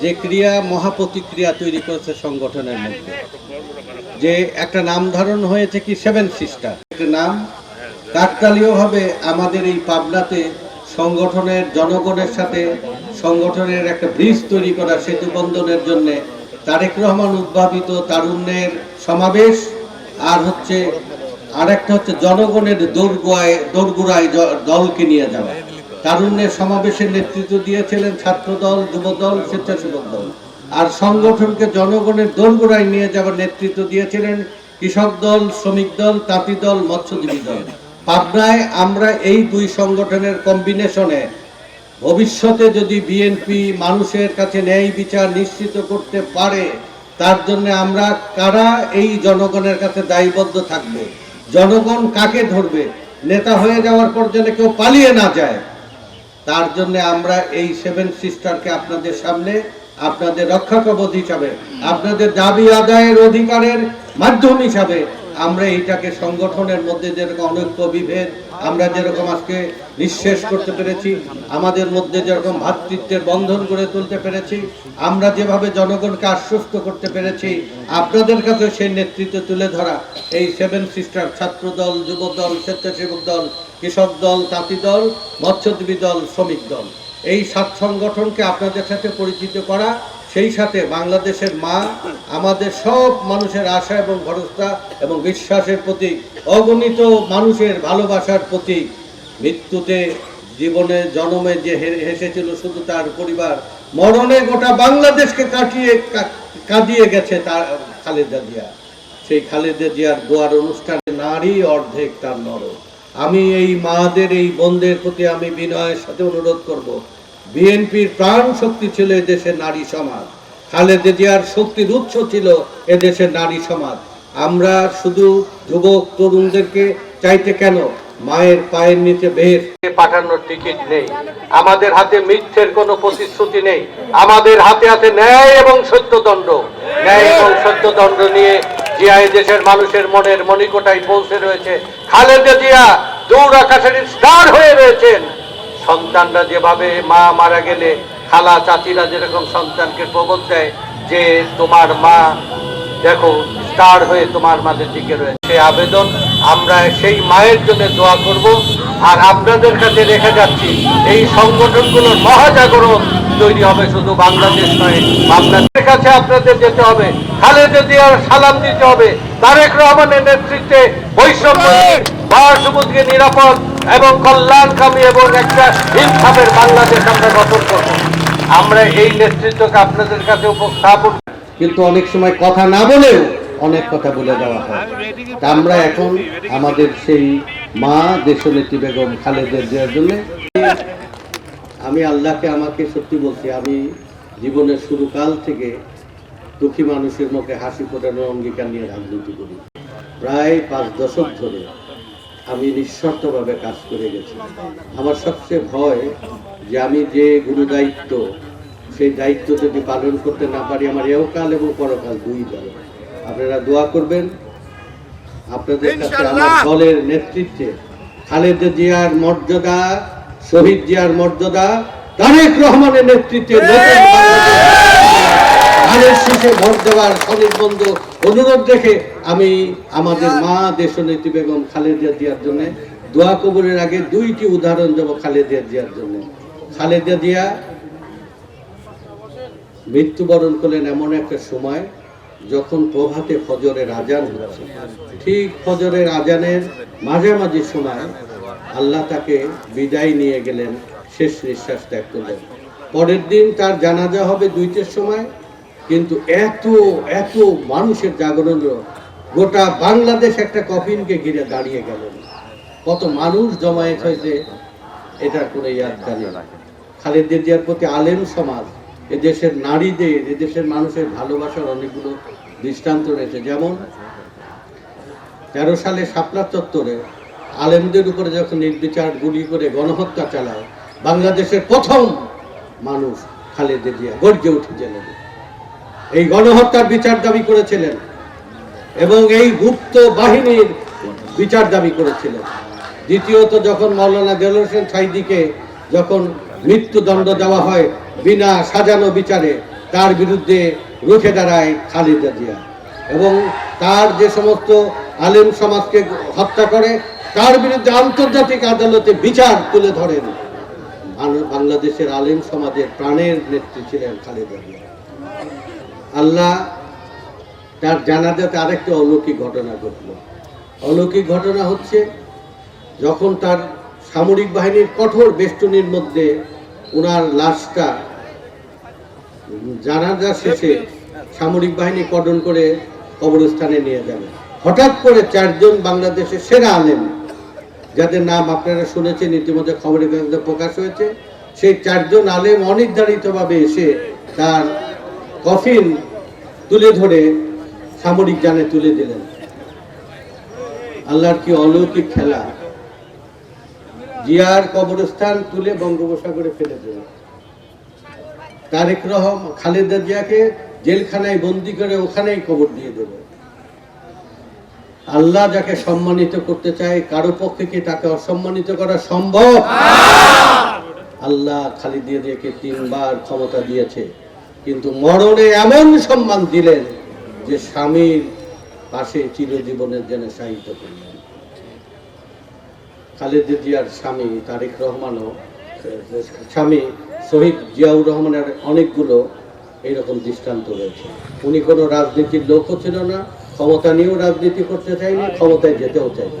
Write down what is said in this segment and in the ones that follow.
যে ক্রিয়া, মহাপ্রতিক্রিয়া তৈরি করেছে সংগঠনের মধ্যে। যে একটা নাম ধারণ হয়েছে কি সেভেন সিস্টার। একটা নাম কাকতালীয়ভাবে আমাদের এই পাবনাতে সংগঠনের জনগণের সাথে সংগঠনের একটা ব্রিজ তৈরি করা সেতু বন্ধনের জন্য তারেক রহমান উদ্ভাবিত তারুণ্যের সমাবেশ, আর হচ্ছে আরেকটা হচ্ছে জনগণের দৌড়গোয়ায় দৌড়গুড়ায় জ- দলকে নিয়ে যাওয়া। তারুণ্যের সমাবেশের নেতৃত্ব দিয়েছিলেন ছাত্র দল যুব দল স্বেচ্ছাসেবক দল। আর সংগঠনকে জনগণের দোরগোড়ায় নিয়ে যাওয়ার নেতৃত্ব দিয়েছিলেন কৃষক দল, শ্রমিক দল, তাঁতি দল, মৎস্যজীবী দল। পাবনায় আমরা এই দুই সংগঠনের কম্বিনেশনে ভবিষ্যতে যদি বিএনপি মানুষের কাছে ন্যায় বিচার নিশ্চিত করতে পারে, তার জন্য আমরা কারা এই জনগণের কাছে দায়বদ্ধ থাকবে? জনগণ কাকে ধরবে? নেতা হয়ে যাওয়ার পর যেন কেউ পালিয়ে না যায় তার জন্য আমরা এই সেভেন সিস্টারকে আপনাদের সামনে আপনাদের রক্ষা কবচ হিসাবে, আপনাদের দাবি আদায়ের অধিকারের মাধ্যম হিসাবে আমরা এইটাকে সংগঠনের মধ্যে যেরকম অনৈক্য বিভেদ আমরা যেরকম আজকে নিঃশেষ করতে পেরেছি, আমাদের মধ্যে যেরকম ভাতৃত্বের বন্ধন গড়ে তুলতে পেরেছি, আমরা যেভাবে জনগণকে আশ্বস্ত করতে পেরেছি, আপনাদের কাছে সেই নেতৃত্ব তুলে ধরা, এই সেভেন সিস্টার ছাত্র দল যুব দল স্বেচ্ছাসেবক দল, কৃষক দল তাঁতি দল, মৎস্যজীবী দল, শ্রমিক দল, এই সাত সংগঠনকে আপনাদের সাথে পরিচিত করা সেই সাথে বাংলাদেশের মা, আমাদের সব মানুষের আশা এবং ভরসা এবং বিশ্বাসের প্রতি অগণিত মানুষের ভালোবাসার প্রতি মৃত্যুতে, জীবনে, জন্মে যে হেসেছিল শুধু তার পরিবার, মরণে গোটা বাংলাদেশকে কাটিয়ে কাঁদিয়ে গেছে তার, খালেদা জিয়া। সেই খালেদা জিয়ার দোয়ার অনুষ্ঠানে নারী অর্ধেক তার নর আমি এই মাদের, এই বন্ধের প্রতি আমি বিনয়ের সাথে অনুরোধ করব। বিএনপির প্রাণ শক্তি ছিল এদেশের নারী সমাজ। খালেদা জিয়ার শক্তির উৎস ছিল এদেশের নারী সমাজ। আমরা শুধু যুবক, তরুণদেরকে চাইতে কেন মায়ের পায়ের নিচে বের? পাঠানোর টিকিট নেই। আমাদের হাতে মিথ্যের কোনো প্রতিশ্রুতি নেই। আমাদের হাতে হাতে ন্যায় এবং সত্যদণ্ড। ন্যায় এবং সত্যদণ্ড নিয়ে জিয়া দেশের মানুষের মনের মণিকোটায় পৌঁছে রয়েছে। খালেদা জিয়া দৌড় আকাশের স্টার হয়ে রয়েছেন। সন্তানরা যেভাবে মা মারা গেলে খালা চাচিরা যেরকম সন্তানকে প্রবোধ দেয় যে তোমার মা দেখো স্টার হয়ে তোমার মাঝে টিকে রয়েছে। সেই আবেদন আমরা সেই মায়ের জন্য দোয়া করব। আর আপনাদের কাছে রেখে যাচ্ছি এই সংগঠনগুলোর মহাজাগরণ তৈরি হবে শুধু বাংলাদেশ নয় আপনাদের কাছে আপনাদের যেতে হবে। খালেদা জিয়ার সালাম দিতে হবে তারেক রহমানের নেতৃত্বে বৈষম্য নিরাপদ এবং কল্যাণকামী এবং একটা ইনসাফের বাংলাদেশ আমরা গঠন করব। আমরা এই নেতৃত্বকে আপনাদের কাছে উপস্থাপন কিন্তু অনেক সময় কথা না বলেও অনেক কথা বলে দেওয়া হয়। আমরা এখন আমাদের সেই মা দেশনেত্রী বেগম খালেদের জিয়ার জন্য আমি আল্লাহকে আমাকে সত্যি বলছি, আমি জীবনের শুরুকাল থেকে দুঃখী মানুষের মুখে হাসি ফোটানোর অঙ্গীকার নিয়ে রাজনীতি করি। প্রায় পাঁচ দশক ধরে আমি নিঃস্বার্থভাবে কাজ করে গেছি। আমার সবচেয়ে ভয় যে আমি যে গুরু দায়িত্ব সেই দায়িত্ব যদি পালন করতে না পারি আমার এহকাল এবং পরকাল দুই যাবে আপনারা দোয়া করবেন। আপনাদের কাছে আমার দলের নেতৃত্বে খালেদা জিয়ার মর্যাদা শহীদ জিয়ার মর্যাদা তারেক রহমানের নেতৃত্বে ধানের শীষে ভোট দেওয়ার স্বনির্বন্ধ অনুরোধ দেখে আমি আমাদের মা দেশনেত্রী বেগম খালেদা জিয়ার জন্য দোয়া কবুলের আগে দুইটি উদাহরণ দেবো খালেদা জিয়ার জন্য। খালেদা জিয়া মৃত্যুবরণ করলেন এমন একটা সময় যখন প্রভাতে ফজরের আজান হচ্ছে ঠিক ফজরের আজানের মাঝামাঝি সময় আল্লাহ তাকে বিদায় নিয়ে গেলেন, শেষ নিঃশ্বাস ত্যাগ করলেন। পরের দিন তার জানাজা হবে দুইটার সময়। কিন্তু এত এত মানুষের জাগরণ গোটা বাংলাদেশ একটা কফিনকে ঘিরে দাঁড়িয়ে গেলেন কত মানুষ জমায়েত হয়েছে এটা কোনো ইয়াদ জানি না। খালেদা জিয়ার প্রতি আলেম সমাজ, এদেশের নারীদের, এদেশের মানুষের ভালোবাসার অনেকগুলো দৃষ্টান্ত রয়েছে। যেমন, তেরো সালে শাপলা চত্বরে আলেমদের উপরে যখন নির্বিচার গুলি করে গণহত্যা চালায়, বাংলাদেশের প্রথম মানুষ খালেদা জিয়া গর্জে উঠে উঠেছিলেন এই গণহত্যার বিচার দাবি করেছিলেন এবং এই গুপ্ত বাহিনীর বিচার দাবি করেছিলেন। দ্বিতীয়ত যখন মৌলানা দেল হোসেন সাইদিকে যখন মৃত্যুদণ্ড দেওয়া হয় বিনা সাজানো বিচারে, তার বিরুদ্ধে রুখে দাঁড়ায় খালেদা জিয়া এবং তার যে সমস্ত আলেম সমাজকে হত্যা করে, তার বিরুদ্ধে আন্তর্জাতিক আদালতে বিচার তুলে ধরেন। বাংলাদেশের আলেম সমাজের প্রাণের নেত্রী ছিলেন খালেদা জিয়া। আল্লাহ তার জানাজাতে আরেকটা অলৌকিক ঘটনা ঘটল। অলৌকিক ঘটনা হচ্ছে, যখন তার সামরিক বাহিনীর কঠোর বেষ্টনীর মধ্যে ওনার লাশটা জানাজা শেষে সামরিক বাহিনী কর্ডন করে কবরস্থানে নিয়ে যাবে। হঠাৎ করে চারজন বাংলাদেশের সেরা আলেম, যাদের নাম আপনারা শুনেছেন, ইতিমধ্যে খবরের কাগজে প্রকাশ হয়েছে, সেই চারজন আলেম অনির্ধারিতভাবে এসে তার কফিন তুলে ধরে সামরিক জানে তুলে দিলেন। আল্লাহর কি অলৌকিক খেলা? জিয়ার কবরস্থান তুলে বঙ্গোপসাগরে ফেলে দিল তারেক রহম খালেদা জিয়াকে জেলখানায় বন্দি করে ওখানেই কবর দিয়ে দেব আল্লাহ যাকে সম্মানিত করতে চায় কারও পক্ষে কি তাকে অসম্মানিত করা সম্ভব? আল্লাহ! খালিদিয়া জিয়াকে তিনবার ক্ষমতা দিয়েছে। কিন্তু মরণে এমন সম্মান দিলেন যে স্বামীর পাশে চিরজীবনের জন্য সাহিত্য করলেন। খালেদা জিয়ার স্বামী তারেক রহমানও, স্বামী শহীদ জিয়াউর রহমানের অনেকগুলো এইরকম দৃষ্টান্ত রয়েছে। উনি কোনো রাজনীতির লোকও ছিল না, ক্ষমতা নিয়েও রাজনীতি করতে চাইনি ক্ষমতায় যেতেও চাইনি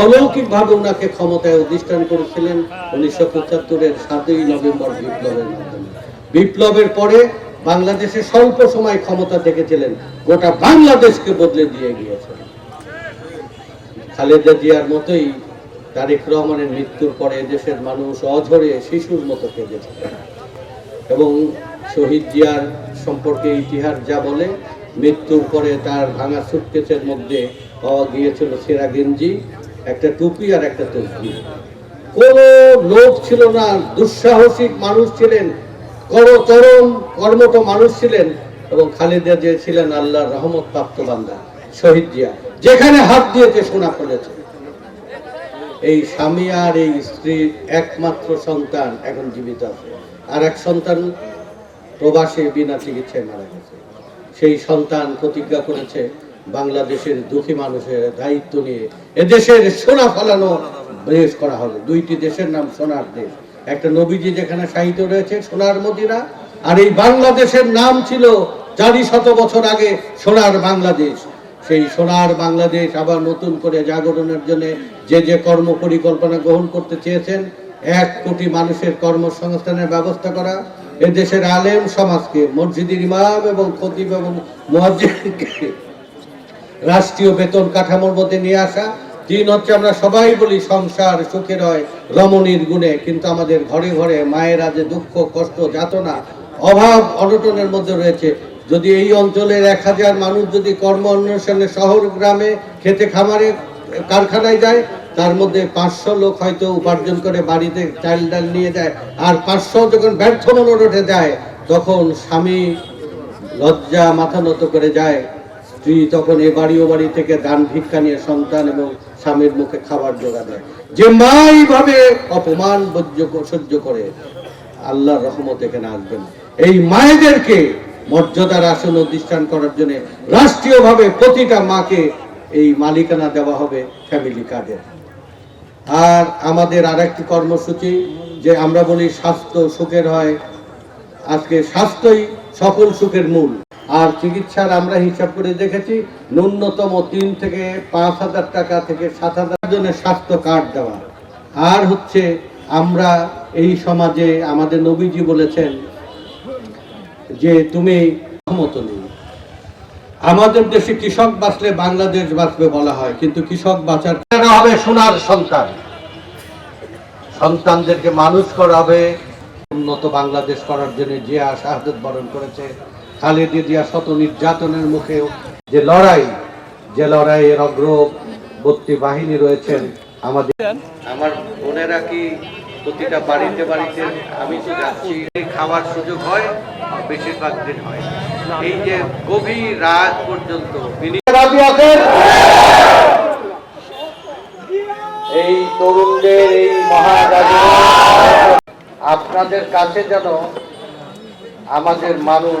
অলৌকিকভাবে ওনাকে ক্ষমতায় অধিষ্ঠান করেছিলেন উনিশশো পঁচাত্তরের সাতই নভেম্বর বিপ্লবের মাধ্যমে। বিপ্লবের পরে বাংলাদেশে স্বল্প সময় ক্ষমতা থেকেছিলেন গোটা বাংলাদেশকে বদলে দিয়ে গিয়েছেন। খালেদা জিয়ার মতোই তারেক রহমানের মৃত্যুর পরে দেশের মানুষ অঝরে শিশুর মতো কেঁদেছে। এবং শহীদ জিয়ার সম্পর্কে ইতিহাস যা বলে, মৃত্যুর পরে তার ভাঙা সুটকেসের মধ্যে পাওয়া গিয়েছিল সেরা গেঞ্জি, একটা টুপি আর একটা তসবি। কোন লোক ছিল না, দুঃসাহসিক মানুষ ছিলেন কর তরুণ কর্মঠ মানুষ ছিলেন এবং খালেদা যে ছিলেন আল্লাহর রহমত প্রাপ্ত বান্দা, শহীদ জিয়া। যেখানে হাত দিয়েছে, সোনা ফলেছে। এই স্বামী আর এই স্ত্রীর একমাত্র সন্তান এখন জীবিত আছে। আর এক সন্তান প্রবাসে বিনা চিকিৎসায় মারা গেছে। সেই সন্তান প্রতিজ্ঞা করেছে বাংলাদেশের দুঃখী মানুষের দায়িত্ব নিয়ে এদেশের সোনা ফলানো দেশ করা হবে। দুইটি দেশের নাম সোনার দেশ। একটা নবীজি যেখানে সাহিত্য রয়েছে, সোনার মদিনা, আর এই বাংলাদেশের নাম ছিল চারি শত বছর আগে সোনার বাংলাদেশ। সেই সোনার বাংলাদেশ আবার নতুন করে জাগরণের জন্য যে যে কর্ম পরিকল্পনা গ্রহণ করতে চেয়েছেন, এক কোটি মানুষের কর্মসংস্থানের ব্যবস্থা করা, এদেশের আলেম সমাজকে, মসজিদের ইমাম এবং খতিব এবং মুয়াজ্জিনকে রাষ্ট্রীয় বেতন কাঠামোর মধ্যে নিয়ে আসা তিন হচ্ছে আমরা সবাই বলি সংসার সুখের হয় রমণীর গুণে, কিন্তু আমাদের ঘরে ঘরে মায়েরা যে দুঃখ, কষ্ট, যাতনা, অভাব, অনটনের মধ্যে রয়েছে। যদি এই অঞ্চলের এক হাজার মানুষ যদি কর্ম অন্বেষণে শহর, গ্রামে খেতে খামারে কারখানায় যায়, তার মধ্যে পাঁচশো লোক হয়তো উপার্জন করে বাড়িতে চাল ডাল নিয়ে যায়, আর পাঁচশো যখন ব্যর্থ মনোরথে যায়, তখন স্বামী লজ্জা মাথা নত করে যায়। স্ত্রী তখন এ বাড়ি ও বাড়ি থেকে দান ভিক্ষা নিয়ে সন্তান এবং স্বামীর মুখে খাবার জোগা দেয়, যে মাই ভাবে অপমান সহ্য করে, আল্লাহর রহমত এখানে আসবেন এই মায়েদেরকে মর্যাদার আসন অধিষ্ঠান করার জন্য রাষ্ট্রীয়ভাবে প্রতিটা মাকে এই মালিকানা দেওয়া হবে ফ্যামিলি কার্ডের আর আমাদের আর একটি কর্মসূচি, যে আমরা বলি স্বাস্থ্য সুখের হয়, আজকে স্বাস্থ্যই সকল সুখের মূল। আর চিকিৎসার আমরা হিসাব করে দেখেছি, ন্যূনতম তিন থেকে পাঁচ হাজার টাকা থেকে সাত হাজার জনের স্বাস্থ্য কার্ড দেওয়া। আর হচ্ছে আমরা এই সমাজে আমাদের নবীজি বলেছেন যে, তুমি মতো নেই। আমাদের দেশে কৃষক বাঁচলে বাংলাদেশ বাঁচবে বলা হয়, কিন্তু কৃষক বাঁচার হবে সোনার সন্তান। সন্তানদেরকে মানুষ করা হবে উন্নত বাংলাদেশ করার জন্য জিয়া শাহাদত বরণ করেছে। খালেদা জিয়া শত নির্যাতনের মুখেও যে লড়াই যে লড়াইয়ের অগ্র ভর্তি বাহিনী রয়েছেন আমাদের। আমার বোনেরা কি প্রতিটা বাড়িতে বাড়িতে আমি তো যাচ্ছি এই খাওয়ার সুযোগ হয় বেশিরভাগ দিন হয় এই যে গভীর রাত পর্যন্ত এই তরুণদের এই মহারাজ আপনাদের কাছে যেন আমাদের মানুষ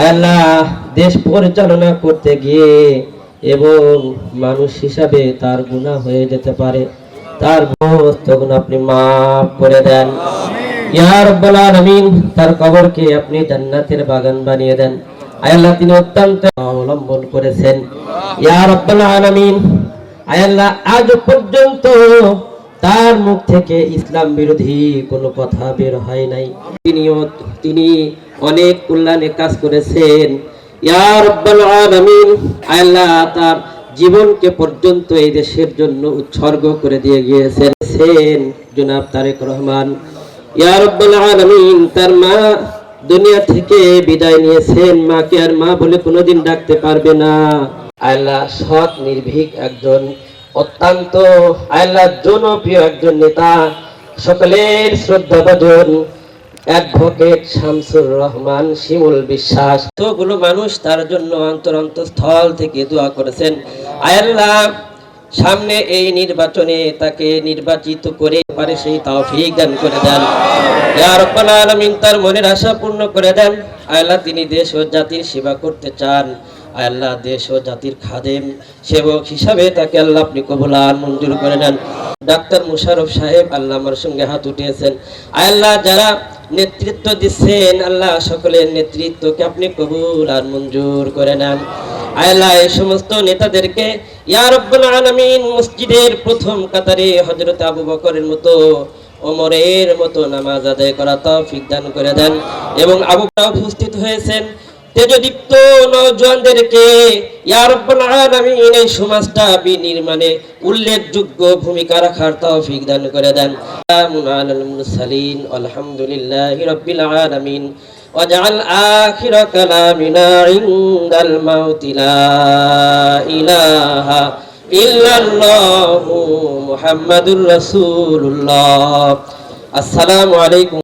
আল্লাহ দেশ পরিচালনা করতে গিয়ে এবং মানুষ হিসাবে তার গুনাহ হয়ে যেতে পারে। তার সমস্ত গুনাহ আপনি মাফ করে দেন। ইয়া রাব্বাল আলামিন তার কবরকে আপনি জান্নাতের বাগান বানিয়ে দেন। আয় আল্লাহ তিনি অত্যন্ত অবলম্বন করেছেন। ইয়া রাব্বাল আলামিন আয় আল্লাহ আজ পর্যন্ত তার মুখ থেকে ইসলাম বিরোধী কোনো কথা বের হয় নাই। তিনিও তিনি অনেক কল্যাণে কাজ করেছেন। আল্লাহ তার জীবনকে পর্যন্ত এই দেশের জন্য উৎসর্গ করে দিয়ে গিয়েছেন। সেন জনাব তারেক রহমান, ইয়া রাব্বাল আলামিন, তার মা দুনিয়া থেকে বিদায় নিয়েছেন। মাকে আর মা বলে কোনোদিন ডাকতে পারবে না। আল্লাহ সৎ, নির্ভীক একজন, অত্যন্ত, আল্লাহ জনপ্রিয় একজন নেতা। সকলের শ্রদ্ধা ভজন অ্যাডভোকেট শামসুর রহমান শিমুল বিশ্বাস। তোগুলো মানুষ তার জন্য অন্তর অন্তঃস্থল থেকে দোয়া করেছেন আয়াল্লাহ সামনে এই নির্বাচনে তাকে নির্বাচিত করে পারে সেই তৌফিক দান করে দেন। রাব্বাল আলামিন তার মনের আশা পূর্ণ করে দেন। আল্লাহ তিনি দেশ ও জাতির সেবা করতে চান। আল্লাহ দেশ ও জাতির খাদেম সেবক হিসাবে তাকে আল্লাহ আপনি কবুলার মঞ্জুর করে নেন। ডাক্তার মুশারফ সাহেব আল্লাহ আমার সঙ্গে হাত উঠিয়েছেন। আল্লাহ যারা নেতৃত্ব দিচ্ছেন আল্লাহ সকলের নেতৃত্বকে আপনি কবুল আর মঞ্জুর করে নেন। এই সমস্ত নেতাদেরকে, ইয়া রব্বুল আলামিন, মসজিদের প্রথম কাতারে হযরত আবু বকরের মতো, ওমরের মতো নামাজ আদায় করা তৌফিক দান করে দেন। এবং আবু উপস্থিত হয়েছেন। তেজদীপ্ত নওজোয়ানদেরকে ইয়া রাব্বুল আলামিন এই সমাজটা বিনির্মাণে উল্লেখযোগ্য ভূমিকা রাখার তৌফিক দান করে দেন সালামুন আলাল মুরসালিন আলহামদুলিল্লাহি রাব্বিল আলামিন واجعل آخر كلامنا عند الموت لا إله إلا الله محمد رسول الله السلام عليكم